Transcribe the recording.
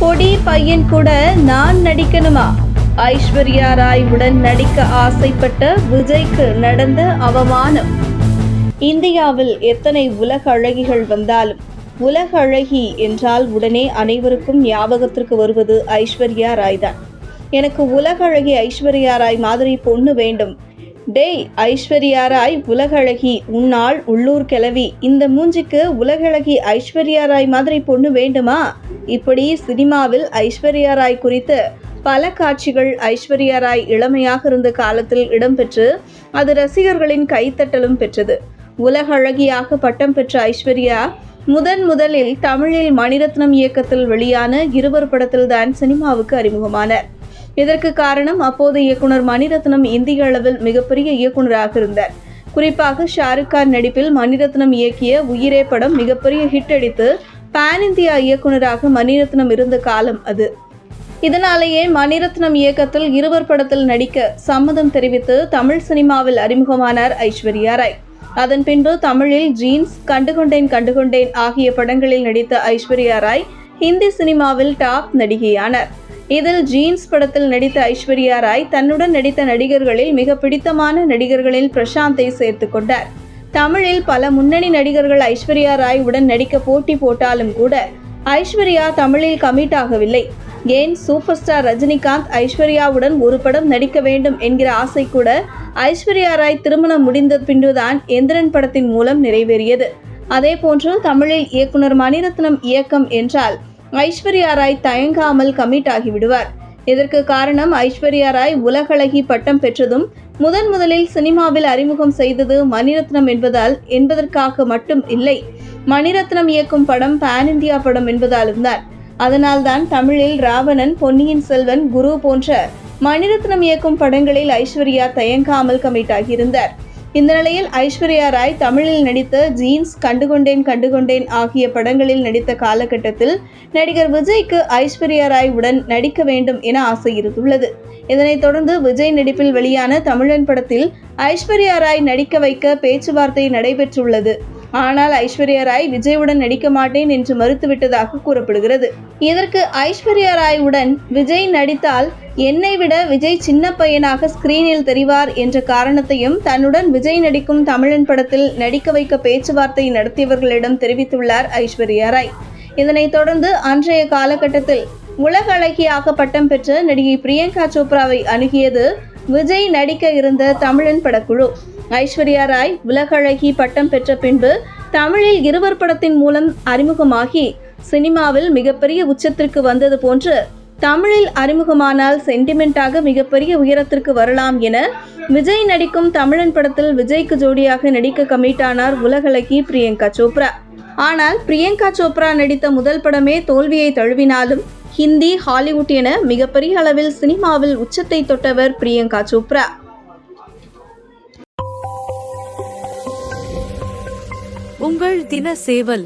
பொடி பையன் கூட நான் நடிக்கணுமா? ஐஸ்வர்யா ராய் உடன் நடிக்க ஆசைப்பட்ட விஜய்க்கு நடந்த அவமானம். இந்தியாவில் எத்தனை உலக அழகிகள் வந்தாலும் உலக அழகி என்றால் உடனே அனைவருக்கும் ஞாபகத்திற்கு வருவது ஐஸ்வர்யா ராய் தான் எனக்கு உலக அழகி ஐஸ்வர்யா ராய் மாதிரி பொண்ணு வேண்டும். டேய் ஐஸ்வர்யா ராய் உலக உன்னால் உள்ளூர் கிளவி. இந்த மூஞ்சிக்கு உலகழகி ஐஸ்வர்யாராய் ஐஸ்வர்யா ராய் மாதிரி பொண்ணு வேண்டுமா? இப்படி சினிமாவில் ஐஸ்வர்யா ராய் குறித்து பல காட்சிகள் ஐஸ்வர்யா ராய் இளமையாக இருந்த காலத்தில் இடம்பெற்று அது ரசிகர்களின் கைத்தட்டலும் பெற்றது. உலகழகியாக பட்டம் பெற்ற ஐஸ்வர்யா முதன் முதலில் தமிழில் மணிரத்னம் இயக்கத்தில் வெளியான இருவர் படத்தில்தான் சினிமாவுக்கு அறிமுகமானார். இதற்கு காரணம் அப்போது இயக்குனர் மணிரத்னம் இந்திய அளவில் மிகப்பெரிய இயக்குனராக இருந்தார். குறிப்பாக ஷாருக் கான் நடிப்பில் மணிரத்னம் இயக்கிய உயிரே படம் மிகப்பெரிய ஹிட் அடித்து பான் இந்தியா இயக்குனராக மணிரத்னம் இருந்த காலம் அது. இதனாலேயே மணிரத்னம் இயக்கத்தில் இருவர் படத்தில் நடிக்க சம்மதம் தெரிவித்து தமிழ் சினிமாவில் அறிமுகமானார் ஐஸ்வர்யா ராய். அதன் பின்பு தமிழில் ஜீன்ஸ் கண்டுகொண்டேன் கண்டுகொண்டேன் ஆகிய படங்களில் நடித்த ஐஸ்வர்யா ராய் ஹிந்தி சினிமாவில் டாப் நடிகையானார். இதில் ஜீன்ஸ் படத்தில் நடித்த ஐஸ்வர்யா ராய் தன்னுடன் நடித்த நடிகர்களில் மிக பிடித்தமான நடிகர்களில் பிரசாந்தை சேர்த்து கொண்டார். தமிழில் பல முன்னணி நடிகர்கள் ஐஸ்வர்யா ராய் உடன் நடிக்க போட்டி போட்டாலும் கூட ஐஸ்வர்யா தமிழில் கமிட் ஆகவில்லை. ஏன்? சூப்பர் ஸ்டார் ரஜினிகாந்த் ஐஸ்வர்யாவுடன் ஒரு படம் நடிக்க வேண்டும் என்கிற ஆசை கூட ஐஸ்வர்யா ராய் திருமணம் முடிந்த பின்புதான் எந்திரன் படத்தின் மூலம் நிறைவேறியது. அதே போன்று தமிழில் இயக்குனர் மணிரத்னம் இயக்கம் என்றால் ஐஸ்வர்யா ராய் தயங்காமல் கமிட் ஆகிவிடுவார். இதற்கு காரணம் ஐஸ்வர்யா ராய் உலகளகி பட்டம் பெற்றதும் முதன் முதலில் சினிமாவில் அறிமுகம் செய்தது மணிரத்னம் என்பதால் என்பதற்காக மட்டும் இல்லை மணிரத்னம் இயக்கும் படம் பான் இந்தியா படம் என்பதாலும் தான் அதனால்தான் தமிழில் ராவணன் பொன்னியின் செல்வன் குரு போன்ற மணிரத்னம் இயக்கும் படங்களில் ஐஸ்வர்யா தயங்காமல் கமிட் ஆகியிருந்தார். இந்த நிலையில் ஐஸ்வர்யா ராய் தமிழில் நடித்த ஜீன்ஸ் கண்டுகொண்டேன் கண்டுகொண்டேன் ஆகிய படங்களில் நடித்த காலகட்டத்தில் நடிகர் விஜய்க்கு ஐஸ்வர்யா ராய் உடன் நடிக்க வேண்டும் என ஆசை இருந்துள்ளது. இதனைத் தொடர்ந்து விஜய் நடிப்பில் வெளியான தமிழன் படத்தில் ஐஸ்வர்யா ராய் நடிக்க வைக்க பேச்சுவார்த்தை நடைபெற்றுள்ளது. ஆனால் ஐஸ்வர்யா ராய் விஜயுடன் நடிக்க மாட்டேன் என்று மறுத்துவிட்டதாக கூறப்படுகிறது. இதற்கு ஐஸ்வர்யா ராய் உடன் விஜய் நடித்தால் என்னை விட விஜய் சின்ன பையனாக ஸ்கிரீனில் தெரிவார் என்ற காரணத்தையும் தன்னுடன் விஜய் நடிக்கும் தமிழன் படத்தில் நடிக்க வைக்க பேச்சுவார்த்தை நடத்தியவர்களிடம் தெரிவித்துள்ளார் ஐஸ்வர்யா ராய். இதனைத் தொடர்ந்து அன்றைய காலகட்டத்தில் உலக அழகியாக பட்டம் பெற்ற நடிகை பிரியங்கா சோப்ராவை அணுகியது விஜய் நடிக்க இருந்த தமிழன் படக்குழு. ஐஸ்வர்யா ராய் உலகழகி பட்டம் பெற்ற பின்பு தமிழில் இருவர் படத்தின் மூலம் அறிமுகமாகி சினிமாவில் மிகப்பெரிய உச்சத்திற்கு வந்தது போன்று தமிழில் அறிமுகமானால் சென்டிமெண்டாக மிகப்பெரிய உயரத்திற்கு வரலாம் என விஜய் நடிக்கும் தமிழன் படத்தில் விஜய்க்கு ஜோடியாக நடிக்க கமிட்டானார் உலகளகி பிரியங்கா சோப்ரா. ஆனால் பிரியங்கா சோப்ரா நடித்த முதல் படமே தோல்வியை தழுவினாலும் ஹிந்தி ஹாலிவுட் என மிகப்பெரிய அளவில் சினிமாவில் உச்சத்தை தொட்டவர் பிரியங்கா சோப்ரா. உங்கள் தின சேவல்